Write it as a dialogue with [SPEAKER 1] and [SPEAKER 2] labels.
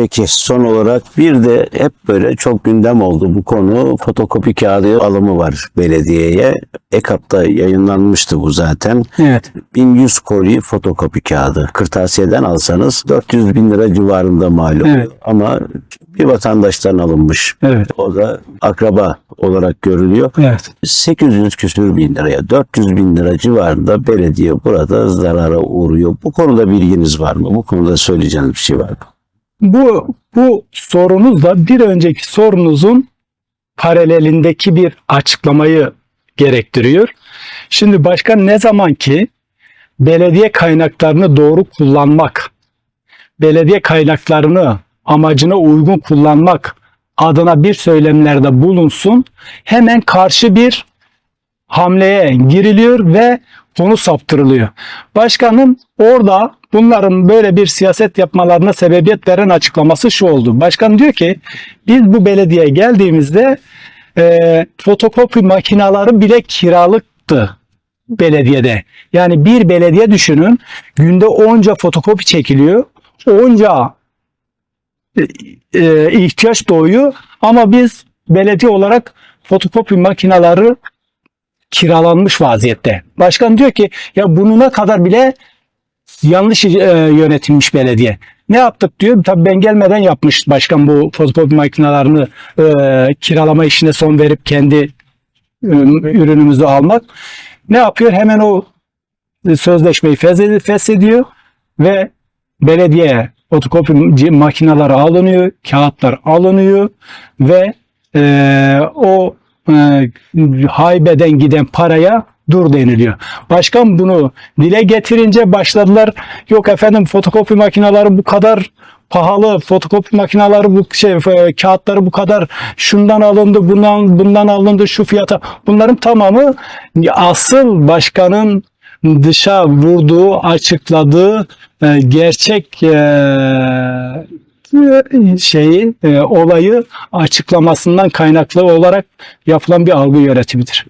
[SPEAKER 1] Peki son olarak bir de hep böyle çok gündem oldu bu konu. Fotokopi kağıdı alımı var belediyeye. EKAP'ta yayınlanmıştı bu zaten.
[SPEAKER 2] Evet.
[SPEAKER 1] 1100 koli fotokopi kağıdı. Kırtasiyeden alsanız 400 bin lira civarında mal oluyor.
[SPEAKER 2] Evet.
[SPEAKER 1] Ama bir vatandaştan alınmış.
[SPEAKER 2] Evet.
[SPEAKER 1] O da akraba olarak görülüyor.
[SPEAKER 2] Evet.
[SPEAKER 1] 800 küsür bin liraya 400 bin lira civarında belediye burada zarara uğruyor. Bu konuda bilginiz var mı? Bu konuda söyleyeceğiniz bir şey var mı?
[SPEAKER 2] Bu bu sorunuz da bir önceki sorunuzun paralelindeki bir açıklamayı gerektiriyor. Şimdi başkan ne zaman ki belediye kaynaklarını doğru kullanmak, belediye kaynaklarını amacına uygun kullanmak adına bir söylemlerde bulunsun, hemen karşı bir hamleye giriliyor ve konu saptırılıyor. Başkanın orada bunların böyle bir siyaset yapmalarına sebebiyet veren açıklaması şu oldu. Başkan diyor ki biz bu belediyeye geldiğimizde e, fotokopi makinaları bile kiralıktı belediyede. Yani bir belediye düşünün günde onca fotokopi çekiliyor. Onca e, e, ihtiyaç doğuyor ama biz belediye olarak fotokopi makinaları kiralanmış vaziyette. Başkan diyor ki ya bununa kadar bile yanlış e, yönetilmiş belediye. Ne yaptık diyor. Tabii ben gelmeden yapmış başkan bu fotokopi makinelerini e, kiralama işine son verip kendi e, ürünümüzü almak. Ne yapıyor? Hemen o sözleşmeyi feshediyor, ve belediye fotokopi makineleri alınıyor, kağıtlar alınıyor ve e, o e, haybeden giden paraya dur deniliyor. Başkan bunu dile getirince başladılar yok efendim fotokopi makineleri bu kadar pahalı fotokopi makineleri bu şey e, kağıtları bu kadar şundan alındı bundan bundan alındı şu fiyata bunların tamamı asıl başkanın dışa vurduğu açıkladığı e, gerçek e, şeyi e, olayı açıklamasından kaynaklı olarak yapılan bir algı yönetimidir.